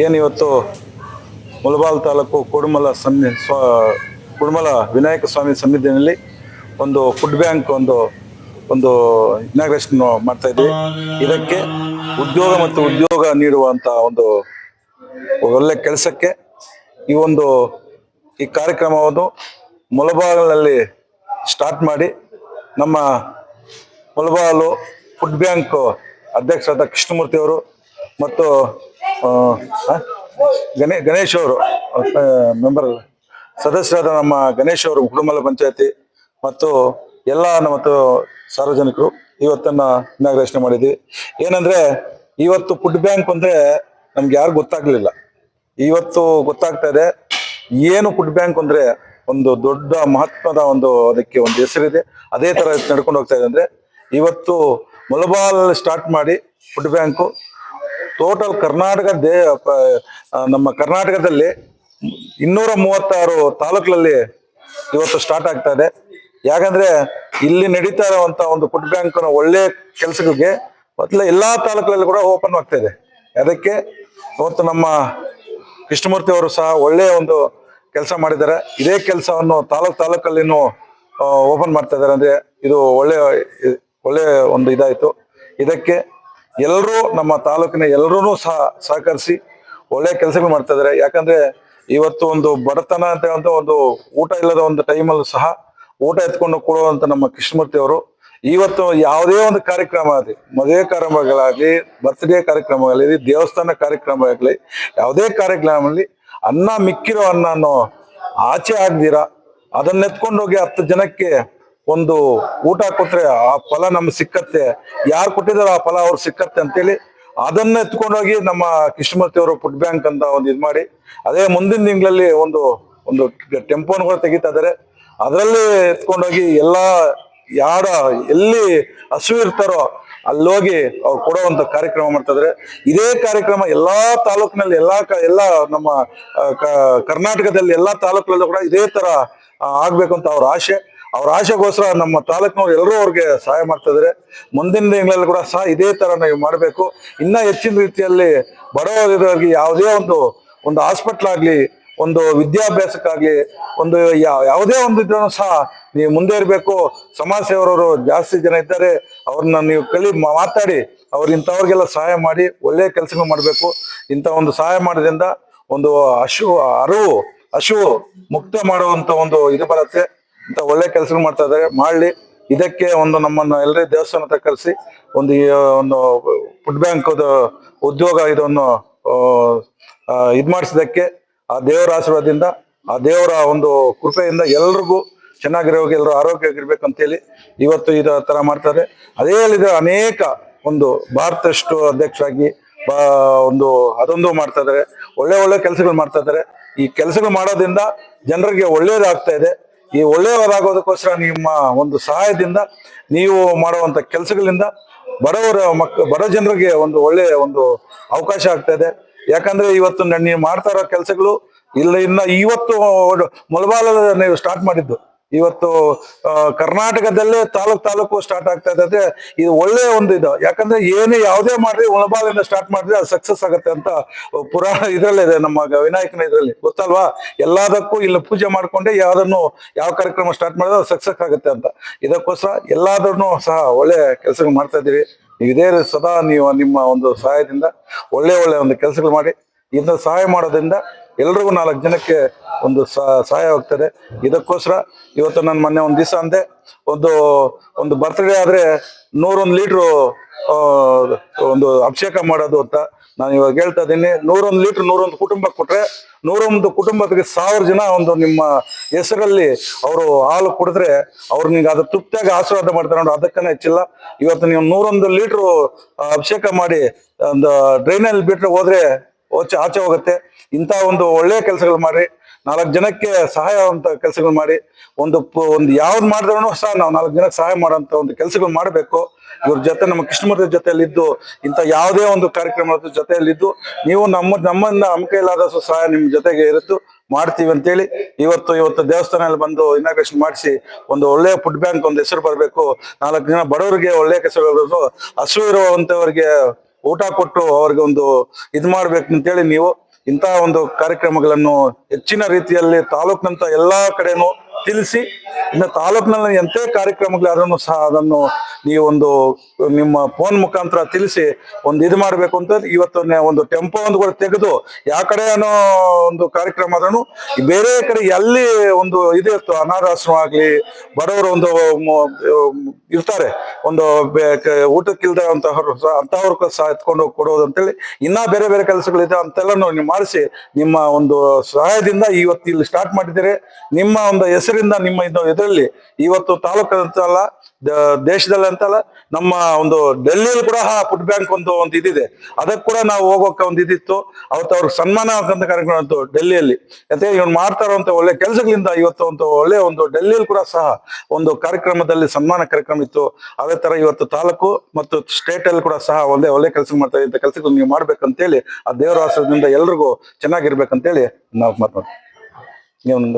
ಏನು ಇವತ್ತು ಮುಳಬಾಲ್ ತಾಲೂಕು ಕುಡುಮಲ ಸನ್ನಿ ಸ್ವ, ಕುಡುಮಲ ವಿನಾಯಕ ಸ್ವಾಮಿ ಸನ್ನಿಧಿಯಲ್ಲಿ ಒಂದು ಫುಡ್ ಬ್ಯಾಂಕ್ ಒಂದು ಒಂದು ಇನಾಗ್ರೇಷನ್ ಮಾಡ್ತಾ ಇದ್ವಿ. ಇದಕ್ಕೆ ಉದ್ಯೋಗ ಮತ್ತು ಉದ್ಯೋಗ ನೀಡುವಂತ ಒಂದು ಒಳ್ಳೆ ಕೆಲಸಕ್ಕೆ ಈ ಒಂದು, ಈ ಕಾರ್ಯಕ್ರಮವನ್ನು ಮುಲಬಾಲ್ನಲ್ಲಿ ಸ್ಟಾರ್ಟ್ ಮಾಡಿ ನಮ್ಮ ಮುಲಬಾಲು ಫುಡ್ ಬ್ಯಾಂಕ್ ಅಧ್ಯಕ್ಷರಾದ ಕೃಷ್ಣಮೂರ್ತಿ ಅವರು ಮತ್ತು ಗಣೇ, ಗಣೇಶ್ ಅವರು ಮೆಂಬರ್ ಸದಸ್ಯರಾದ ನಮ್ಮ ಗಣೇಶ್ ಅವರು ಕುಟುಂಬಲ ಪಂಚಾಯತಿ ಮತ್ತು ಎಲ್ಲ ಮತ್ತು ಸಾರ್ವಜನಿಕರು ಇವತ್ತನ್ನ ಇನಾಗ್ರೇಷನ್ ಮಾಡಿದ್ವಿ. ಏನಂದ್ರೆ, ಇವತ್ತು ಫುಡ್ ಬ್ಯಾಂಕ್ ಅಂದ್ರೆ ನಮ್ಗೆ ಯಾರು ಗೊತ್ತಾಗ್ಲಿಲ್ಲ. ಇವತ್ತು ಗೊತ್ತಾಗ್ತಾ ಇದೆ, ಏನು ಫುಡ್ ಬ್ಯಾಂಕ್ ಅಂದ್ರೆ ಒಂದು ದೊಡ್ಡ ಮಹತ್ವದ ಒಂದು ಅದಕ್ಕೆ ಒಂದು ಹೆಸರಿದೆ. ಅದೇ ತರ ನಡ್ಕೊಂಡು ಹೋಗ್ತಾ ಇದೆ ಅಂದ್ರೆ, ಇವತ್ತು ಮೊಲಬಾಲ್ ಸ್ಟಾರ್ಟ್ ಮಾಡಿ ಫುಡ್ ಬ್ಯಾಂಕು ಟೋಟಲ್ ಕರ್ನಾಟಕ ದೇ ನಮ್ಮ ಕರ್ನಾಟಕದಲ್ಲಿ ಇನ್ನೂರ ಮೂವತ್ತಾರು ತಾಲೂಕುಗಳಲ್ಲಿ ಇವತ್ತು ಸ್ಟಾರ್ಟ್ ಆಗ್ತಾ ಇದೆ. ಯಾಕಂದ್ರೆ ಇಲ್ಲಿ ನಡೀತಾ ಇರುವಂತ ಒಂದು ಫುಡ್ ಬ್ಯಾಂಕ್ ಒಳ್ಳೆ ಕೆಲಸಗಳಿಗೆ ಮೊದಲ ಎಲ್ಲಾ ತಾಲೂಕುಗಳಲ್ಲಿ ಕೂಡ ಓಪನ್ ಆಗ್ತಾ ಇದೆ. ಅದಕ್ಕೆ ಇವತ್ತು ನಮ್ಮ ಕೃಷ್ಣಮೂರ್ತಿ ಅವರು ಸಹ ಒಳ್ಳೆಯ ಒಂದು ಕೆಲಸ ಮಾಡಿದ್ದಾರೆ. ಇದೇ ಕೆಲಸವನ್ನು ತಾಲೂಕ್ ತಾಲೂಕಲ್ಲಿನೂ ಓಪನ್ ಮಾಡ್ತಾ ಇದ್ದಾರೆ. ಅಂದ್ರೆ ಇದು ಒಳ್ಳೆಯ ಒಳ್ಳೆಯ ಒಂದು ಇದಾಯಿತು. ಇದಕ್ಕೆ ಎಲ್ಲರೂ ನಮ್ಮ ತಾಲೂಕಿನ ಎಲ್ಲರೂ ಸಹ ಸಹಕರಿಸಿ ಒಳ್ಳೆ ಕೆಲಸಗಳು ಮಾಡ್ತಾ ಇದ್ದಾರೆ ಯಾಕಂದ್ರೆ ಇವತ್ತು ಒಂದು ಬಡತನ ಅಂತ ಒಂದು ಊಟ ಇಲ್ಲದ ಒಂದು ಟೈಮಲ್ಲೂ ಸಹ ಊಟ ಎತ್ಕೊಂಡು ಕೊಡುವಂತ ನಮ್ಮ ಕೃಷ್ಣಮೂರ್ತಿ ಅವರು, ಇವತ್ತು ಯಾವುದೇ ಒಂದು ಕಾರ್ಯಕ್ರಮ ಆಗಲಿ, ಮದುವೆ ಕಾರ್ಯಕ್ರಮಗಳಾಗಲಿ ಬರ್ತ್ಡೇ ಆಗಲಿ ದೇವಸ್ಥಾನ ಕಾರ್ಯಕ್ರಮ ಆಗಲಿ ಯಾವುದೇ ಕಾರ್ಯಕ್ರಮದಲ್ಲಿ ಅನ್ನ ಮಿಕ್ಕಿರೋ ಅನ್ನನ್ನು ಆಚೆ ಆಗ್ದಿರ ಅದನ್ನೆತ್ಕೊಂಡೋಗಿ ಹತ್ತು ಜನಕ್ಕೆ ಒಂದು ಊಟ ಕೊಟ್ರೆ ಆ ಫಲ ನಮ್ಗೆ ಸಿಕ್ಕತ್ತೆ. ಯಾರು ಕೊಟ್ಟಿದಾರೋ ಆ ಫಲ ಅವ್ರು ಸಿಕ್ಕತ್ತೆ ಅಂತೇಳಿ ಅದನ್ನ ಎತ್ಕೊಂಡೋಗಿ ನಮ್ಮ ಕೃಷ್ಣಮೂರ್ತಿ ಅವರು ಫುಡ್ ಬ್ಯಾಂಕ್ ಅಂತ ಒಂದು ಇದು ಮಾಡಿ, ಅದೇ ಮುಂದಿನ ತಿಂಗಳಲ್ಲಿ ಒಂದು ಒಂದು ಟೆಂಪೋನ್ ಕೂಡ ತೆಗಿತಾ ಅದರಲ್ಲಿ ಎತ್ಕೊಂಡೋಗಿ ಎಲ್ಲಾ ಯಾರ, ಎಲ್ಲಿ ಹಸು ಇರ್ತಾರೋ ಅಲ್ಲೋಗಿ ಅವ್ರು ಕೊಡುವಂತ ಕಾರ್ಯಕ್ರಮ ಮಾಡ್ತಾ ಇದೇ ಕಾರ್ಯಕ್ರಮ ಎಲ್ಲಾ ತಾಲೂಕಿನಲ್ಲಿ, ಎಲ್ಲಾ ಎಲ್ಲಾ ನಮ್ಮ ಕರ್ನಾಟಕದಲ್ಲಿ ಎಲ್ಲಾ ತಾಲೂಕಲ್ಲೂ ಕೂಡ ಇದೇ ತರ ಆಗ್ಬೇಕು ಅಂತ ಅವ್ರ ಆಶೆ. ಅವ್ರ ಆಶೆಗೋಸ್ಕರ ನಮ್ಮ ತಾಲೂಕಿನವ್ರು ಎಲ್ಲರೂ ಅವ್ರಿಗೆ ಸಹಾಯ ಮಾಡ್ತಾ ಇದ್ದಾರೆ ಮುಂದಿನ ದಿನಗಳಲ್ಲಿ ಕೂಡ ಸಹ ಇದೇ ಥರ ನೀವು ಮಾಡಬೇಕು. ಇನ್ನ ಹೆಚ್ಚಿನ ರೀತಿಯಲ್ಲಿ ಬಡವರಿಗೆ ಯಾವುದೇ ಒಂದು ಒಂದು ಹಾಸ್ಪಿಟ್ಲ್ ಆಗಲಿ, ಒಂದು ವಿದ್ಯಾಭ್ಯಾಸಕ್ಕಾಗಲಿ, ಒಂದು ಯಾವುದೇ ಒಂದು ಇದ್ರೂ ಸಹ ನೀವು ಮುಂದೆ ಇರಬೇಕು. ಸಮಾಜ ಸೇವರವರು ಜಾಸ್ತಿ ಜನ ಇದ್ದಾರೆ. ಅವ್ರನ್ನ ನೀವು ಕಲಿ ಮಾತಾಡಿ. ಅವ್ರ ಇಂಥವ್ರಿಗೆಲ್ಲ ಸಹಾಯ ಮಾಡಿ ಒಳ್ಳೆಯ ಕೆಲಸಗಳು ಮಾಡಬೇಕು. ಇಂಥ ಒಂದು ಸಹಾಯ ಮಾಡೋದ್ರಿಂದ ಒಂದು ಹಶು ಅರಿವು ಹಶು ಮುಕ್ತ ಮಾಡುವಂತ ಒಂದು ಇದು ಬರುತ್ತೆ. ಇಂಥ ಒಳ್ಳೆ ಕೆಲಸ ಮಾಡ್ತಾ ಇದ್ದಾರೆ. ಮಾಡಲಿ. ಇದಕ್ಕೆ ಒಂದು ನಮ್ಮನ್ನು ಎಲ್ಲರೇ ದೇವಸ್ಥಾನ ಕರೆಸಿ ಒಂದು ಒಂದು ಫುಡ್ ಬ್ಯಾಂಕ್ ಉದ್ಯೋಗ ಇದನ್ನು ಇದು ಮಾಡಿಸಿದಕ್ಕೆ ಆ ದೇವರ ಆಶೀರ್ವಾದದಿಂದ, ಆ ದೇವರ ಒಂದು ಕೃಪೆಯಿಂದ ಎಲ್ರಿಗೂ ಚೆನ್ನಾಗಿರೋಗಿ ಎಲ್ಲರೂ ಆರೋಗ್ಯವಾಗಿರ್ಬೇಕು ಅಂತೇಳಿ ಇವತ್ತು ಇದ ತರ ಮಾಡ್ತಾರೆ ಅದೇ ಅಲ್ಲಿದೆ ಅನೇಕ ಒಂದು ಭಾರತಷ್ಟು ಅಧ್ಯಕ್ಷರಾಗಿ ಒಂದು ಅದೊಂದು ಮಾಡ್ತಾ ಇದ್ದಾರೆ. ಒಳ್ಳೆ ಒಳ್ಳೆ ಕೆಲಸಗಳು ಮಾಡ್ತಾ ಇದ್ದಾರೆ. ಈ ಕೆಲಸಗಳು ಮಾಡೋದ್ರಿಂದ ಜನರಿಗೆ ಒಳ್ಳೇದಾಗ್ತಾ ಇದೆ. ಈ ಒಳ್ಳೆಯವರಾಗೋದಕ್ಕೋಸ್ಕರ ನಿಮ್ಮ ಒಂದು ಸಹಾಯದಿಂದ ನೀವು ಮಾಡುವಂಥ ಕೆಲಸಗಳಿಂದ ಬಡವರ ಮಕ್, ಬಡ ಜನರಿಗೆ ಒಂದು ಒಳ್ಳೆಯ ಒಂದು ಅವಕಾಶ ಆಗ್ತಾ ಇದೆ. ಯಾಕಂದ್ರೆ ಇವತ್ತು ನೀವು ಮಾಡ್ತಾ ಇರೋ ಕೆಲಸಗಳು ಇಲ್ಲ, ಇನ್ನ ಇವತ್ತು ಮುಳಬಾಲದ ನೀವು ಸ್ಟಾರ್ಟ್ ಮಾಡಿದ್ದು. ಇವತ್ತು ಕರ್ನಾಟಕದಲ್ಲೇ ತಾಲೂಕ್ ತಾಲೂಕು ಸ್ಟಾರ್ಟ್ ಆಗ್ತಾ ಇದೆ ಇದು ಒಳ್ಳೆಯ ಒಂದು ಇದು. ಯಾಕಂದ್ರೆ ಏನೇ ಯಾವುದೇ ಮಾಡ್ರಿ ಮುಳಬಾಲಿಂದ ಸ್ಟಾರ್ಟ್ ಮಾಡಿದ್ರೆ ಅದು ಸಕ್ಸಸ್ ಆಗುತ್ತೆ ಅಂತ ಪುರಾಣ ಇದ್ರಲ್ಲಿದೆ ನಮ್ಮ ವಿನಾಯಕನ ಇದರಲ್ಲಿ. ಗೊತ್ತಲ್ವಾ? ಎಲ್ಲದಕ್ಕೂ ಇಲ್ಲಿ ಪೂಜೆ ಮಾಡ್ಕೊಂಡೆ ಯಾವ್ದನ್ನು, ಯಾವ ಕಾರ್ಯಕ್ರಮ ಸ್ಟಾರ್ಟ್ ಮಾಡಿದ್ರೆ ಅದು ಸಕ್ಸಸ್ ಆಗುತ್ತೆ ಅಂತ. ಇದಕ್ಕೋಸ್ಕರ ಎಲ್ಲಾದ್ರೂ ಸಹ ಒಳ್ಳೆ ಕೆಲಸಗಳು ಮಾಡ್ತಾ ಇದ್ದೀವಿ. ಇದೇ ಸದಾ ನೀವು ನಿಮ್ಮ ಒಂದು ಸಹಾಯದಿಂದ ಒಳ್ಳೆ ಒಳ್ಳೆ ಒಂದು ಕೆಲಸಗಳು ಮಾಡಿ. ಇದನ್ನ ಸಹಾಯ ಮಾಡೋದ್ರಿಂದ ಎಲ್ರಿಗೂ ನಾಲ್ಕು ಜನಕ್ಕೆ ಒಂದು ಸಹಾಯ ಆಗ್ತದೆ. ಇದಕ್ಕೋಸ್ಕರ ಇವತ್ತು ನಾನು ಮೊನ್ನೆ ಒಂದು ದಿವಸ ಅಂದೆ, ಒಂದು ಒಂದು ಬರ್ತ್ಡೇ ಆದ್ರೆ ನೂರೊಂದು ಲೀಟ್ರು ಒಂದು ಅಭಿಷೇಕ ಮಾಡೋದು ಅಂತ ನಾನು ಇವಾಗ ಹೇಳ್ತಾ ಇದ್ದೀನಿ. ನೂರೊಂದು ಲೀಟ್ರ್ ನೂರೊಂದು ಕುಟುಂಬಕ್ಕೆ ಕೊಟ್ರೆ ನೂರೊಂದು ಕುಟುಂಬಕ್ಕೆ ಸಾವಿರ ಜನ ಒಂದು ನಿಮ್ಮ ಹೆಸರಲ್ಲಿ ಅವರು ಹಾಲು ಕುಡಿದ್ರೆ ಅವ್ರು ನಿಮ್ಗೆ ಅದು ತೃಪ್ತಿಯಾಗಿ ಆಶೀರ್ವಾದ ಮಾಡ್ತಾರೆ ನೋಡಿ, ಅದಕ್ಕನೇ ಹೆಚ್ಚಿಲ್ಲ. ಇವತ್ತು ನೀವು ನೂರೊಂದು ಲೀಟ್ರು ಅಭಿಷೇಕ ಮಾಡಿ, ಒಂದು ಡ್ರೈನಲ್ಲಿ ಬಿಟ್ರೆ ಹೋದ್ರೆ ಓಚೆ ಆಚೆ ಹೋಗುತ್ತೆ. ಇಂಥ ಒಂದು ಒಳ್ಳೆಯ ಕೆಲಸಗಳು ಮಾಡಿ ನಾಲ್ಕು ಜನಕ್ಕೆ ಸಹಾಯ ಅಂತ ಕೆಲಸಗಳು ಮಾಡಿ. ಒಂದು ಒಂದು ಯಾವ್ದು ಮಾಡಿದ್ರು ಸಹ ನಾವು ನಾಲ್ಕು ಜನಕ್ಕೆ ಸಹಾಯ ಮಾಡೋಂಥ ಒಂದು ಕೆಲಸಗಳು ಮಾಡಬೇಕು. ಇವ್ರ ಜೊತೆ ನಮ್ಮ ಕೃಷ್ಣಮೂರ್ತಿ ಜೊತೆಯಲ್ಲಿದ್ದು, ಇಂಥ ಯಾವುದೇ ಒಂದು ಕಾರ್ಯಕ್ರಮದ ಜೊತೆಯಲ್ಲಿದ್ದು, ನೀವು ನಮ್ಮ, ನಮ್ಮನ್ನ ನಮ್ಮ ಕೈಲಾದಷ್ಟು ಸಹಾಯ ನಿಮ್ಮ ಜೊತೆಗೆ ಇರುತ್ತು ಮಾಡ್ತೀವಿ ಅಂತೇಳಿ ಇವತ್ತು ಇವತ್ತು ದೇವಸ್ಥಾನದಲ್ಲಿ ಬಂದು ಇನಾಗ್ರೇಷನ್ ಮಾಡಿಸಿ ಒಂದು ಒಳ್ಳೆಯ ಫುಡ್ ಬ್ಯಾಂಕ್ ಒಂದು ಹೆಸರು ಬರಬೇಕು. ನಾಲ್ಕು ಜನ ಬಡವರಿಗೆ ಒಳ್ಳೆಯ ಕೆಲಸ ಹಸು ಇರುವಂತವರಿಗೆ ಊಟ ಕೊಟ್ಟು ಅವ್ರಿಗೆ ಒಂದು ಇದ್ ಮಾಡ್ಬೇಕು ಅಂತೇಳಿ ನೀವು ಇಂತಹ ಒಂದು ಕಾರ್ಯಕ್ರಮಗಳನ್ನು ಹೆಚ್ಚಿನ ರೀತಿಯಲ್ಲಿ ತಾಲೂಕಿನಂತ ಎಲ್ಲಾ ಕಡೆನೂ ತಿಳಿಸಿ, ಇನ್ನು ತಾಲೂಕಿನಲ್ಲಿ ಎಂತೆ ಕಾರ್ಯಕ್ರಮಗಳಾದ್ರೂ ಸಹ ಅದನ್ನು ನೀವೊಂದು ನಿಮ್ಮ ಫೋನ್ ಮುಖಾಂತರ ತಿಳಿಸಿ ಒಂದು ಇದು ಮಾಡಬೇಕು ಅಂತ ಇವತ್ತು ಒಂದು ಟೆಂಪೋ ಒಂದು ಕೂಡ ತೆಗೆದು ಯಾವ ಕಡೆ ಅನ್ನೋ ಒಂದು ಕಾರ್ಯಕ್ರಮ ಆದ್ರೂ ಬೇರೆ ಕಡೆ ಎಲ್ಲಿ ಒಂದು ಇದು ಇತ್ತು ಅನಾಥಾಶ್ರಮ ಆಗ್ಲಿ, ಬಡವರು ಒಂದು ಇರ್ತಾರೆ, ಒಂದು ಊಟಕ್ಕಿಲ್ದ ಅಂತವ್ರು ಅಂತವ್ರು ಸಹ ಎತ್ಕೊಂಡು ಕೊಡೋದು ಅಂತೇಳಿ ಇನ್ನ ಬೇರೆ ಬೇರೆ ಕೆಲಸಗಳಿದೆ ಅಂತೆಲ್ಲ ನೀವು ಮಾಡಿಸಿ ನಿಮ್ಮ ಒಂದು ಸಹಾಯದಿಂದ ಇವತ್ತು ಇಲ್ಲಿ ಸ್ಟಾರ್ಟ್ ಮಾಡಿದ್ದೀರಿ. ನಿಮ್ಮ ಒಂದು ಹೆಸರಿಂದ ನಿಮ್ಮ ಇದರಲ್ಲಿ ಇವತ್ತು ತಾಲೂಕು ಅಂತಲ್ಲ ದ- ದೇಶದಲ್ಲಿ ಅಂತಲ್ಲ ನಮ್ಮ ಒಂದು ಡೆಲ್ಲಿಯಲ್ಲಿ ಕೂಡ ಫುಡ್ ಬ್ಯಾಂಕ್ ಒಂದು ಒಂದು ಇದಿದೆ. ಅದಕ್ಕೆ ಕೂಡ ನಾವು ಹೋಗೋಕೆ ಒಂದು ಇದಿತ್ತು. ಅವತ್ತು ಅವ್ರಿಗೆ ಸನ್ಮಾನ ಅಂತ ಕಾರ್ಯಕ್ರಮ ಅಂತ ಡೆಲ್ಲಿಯಲ್ಲಿ. ಯಾಕೆ ಇವ್ನು ಮಾಡ್ತಾ ಇರುವಂತ ಒಳ್ಳೆ ಕೆಲಸಗಳಿಂದ ಇವತ್ತು ಒಂದು ಒಳ್ಳೆ ಒಂದು ಡೆಲ್ಲಿಯಲ್ಲಿ ಕೂಡ ಸಹ ಒಂದು ಕಾರ್ಯಕ್ರಮದಲ್ಲಿ ಸನ್ಮಾನ ಕಾರ್ಯಕ್ರಮ ಇತ್ತು. ಅದೇ ತರ ಇವತ್ತು ತಾಲೂಕು ಮತ್ತು ಸ್ಟೇಟ್ ಅಲ್ಲಿ ಕೂಡ ಸಹ ಒಳ್ಳೆ ಒಳ್ಳೆ ಕೆಲಸ ಮಾಡ್ತಾ ಇಂಥ ಕೆಲಸಗಳು ನೀವು ಮಾಡ್ಬೇಕಂತೇಳಿ ಆ ದೇವರ ಆಶ್ರಯದಿಂದ ಎಲ್ರಿಗೂ ಚೆನ್ನಾಗಿರ್ಬೇಕಂತೇಳಿ ನಾವು ಮಾತಾಡ್ತೀವಿ. ನೀವು